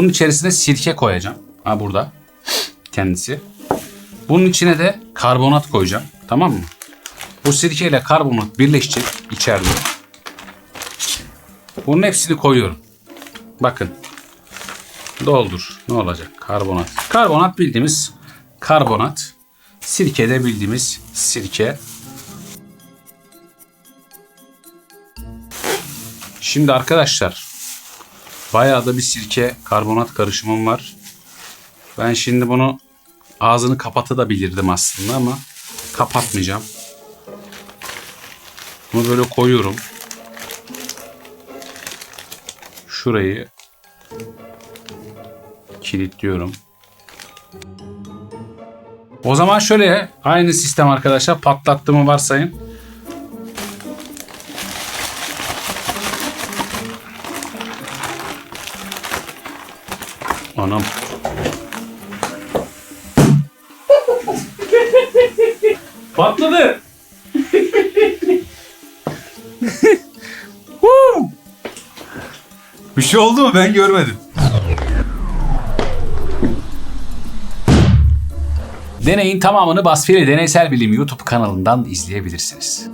Bunun içerisine sirke koyacağım. Ha burada. Kendisi. Bunun içine de karbonat koyacağım. Tamam mı? Bu sirke ile karbonat birleşecek içeride. Bunun hepsini koyuyorum. Bakın. Doldur. Ne olacak? Karbonat. Karbonat bildiğimiz karbonat. Sirke de bildiğimiz sirke. Şimdi arkadaşlar bayağı da bir sirke karbonat karışımım var. Ben şimdi bunu ağzını kapatabilirdim aslında ama kapatmayacağım. Bunu böyle koyuyorum. Şurayı kilitliyorum. O zaman şöyle aynı sistem arkadaşlar patlattığımı varsayın. Anam. Patladı. Bir şey oldu mu ben görmedim. Deneyin tamamını Basfili Deneysel Bilim YouTube kanalından izleyebilirsiniz.